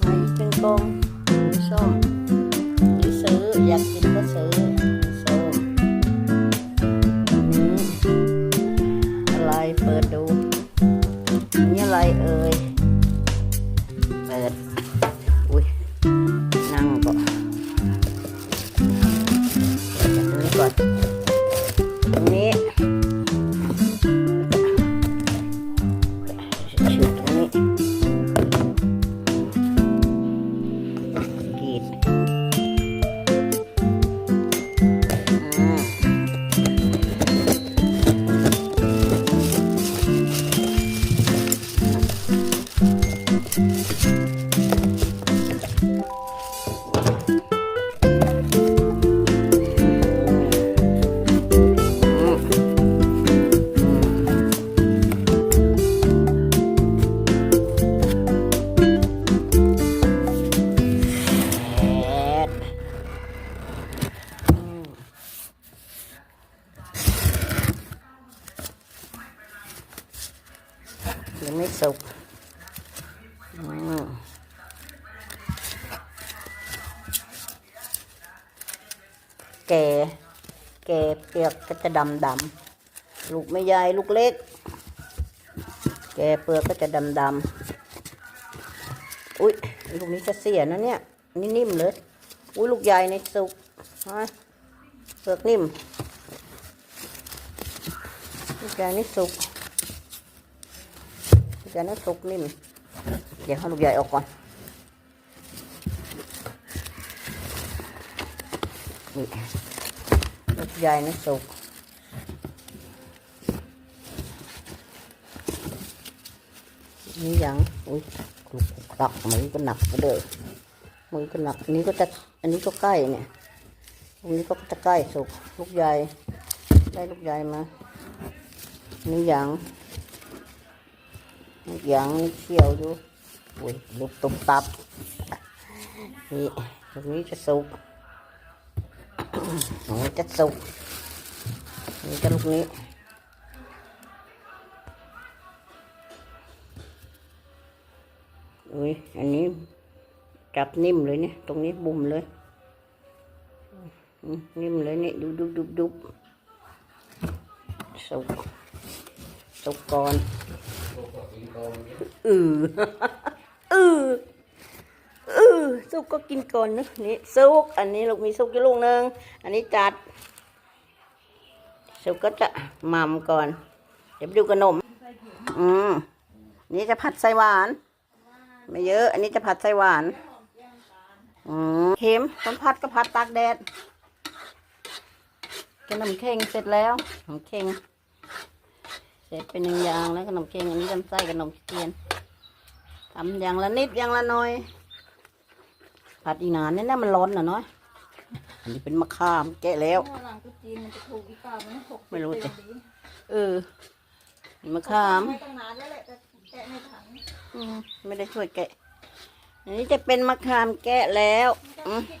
มาอีกหนึ่งกองมีส้มนี่ซื้ออยากกินก็ซื้อส้มอันนี้อะไรเปิดดูนี่อะไรเอ่ยเปิดอุ้ยนั่งก่อนเปิดจากตรงก่อน ยังไม่สุกแก่แก่เปลือกก็จะดำดำลูกไม่ใหญ่ลูกเล็ก แก่เปลือกก็จะดำดำอุ้ยลูกนี้จะเสียนะเนี่ยนี่นิ่มเลยอุ้ยลูกใหญ่ในสุกเปลือกนิ่มลูกใหญ่นี่สุก ลูกใหญ่นี่สุกนิ่ม เดี๋ยวเอาลูกใหญ่ออกก่อน นี่ลูกใหญ่นี่สุกนี่ยังอุ้ยลูกหนักมือก็หนักก็เลยมือก็หนักอันนี้ก็จะอันนี้ก็ใกล้เนี่ยอันนี้ก็จะใกล้สุกลูกใหญ่ได้ลูกใหญ่มานี่ยัง ยังนี่เขียวอยู่อุ้ยลูกตุบตับ นี่ตรงนี้จะสุกตรงนี้จะสุกนี่จะลูกนี้อุ้ยอันนี้จับนิ่มเลยเนี่ย ตรงนี้บุ่มเลย นิ่มเลยเนี่ยดุบดุบดุบดุบสุกสุกก่อน อืออืออือสุกก็กินก่อนนะนี่สุกอันนี้ลูกมีสุกอยู่ลูกนึงอันนี้จัดสุกก็จะหม่ำก่อน เดี๋ยวไปดูขนมอืมนี่จะผัดไส้หวาน ไม่เยอะ อันนี้จะผัดไส้หวานอืมเค็มต้นผัดก็ผัดตากแดดขนมเข่งเสร็จแล้วขนมเข่ง ร็จเป็นหนึ่งอย่างแล้วขนมเข่งอันนี้กันไส้ขนมเทียนทำอย่างละนิดอย่างละหน่อย ผัดอีกนานนี่นะมันร้อนนะเนาะอันนี้เป็นมะขามแกะแล้ว หลังตุ๊จีนมันจะถูกอีกเปล่านะหกไม่รู้จ้ะเต็ดีเออมะขาม ไม่ต้องนานแล้วแหละแต่แกะไม่ทันอืมไม่ได้ช่วยแกะ อันนี้จะเป็นมะขามแกะแล้วไม่ต้อืองมคิด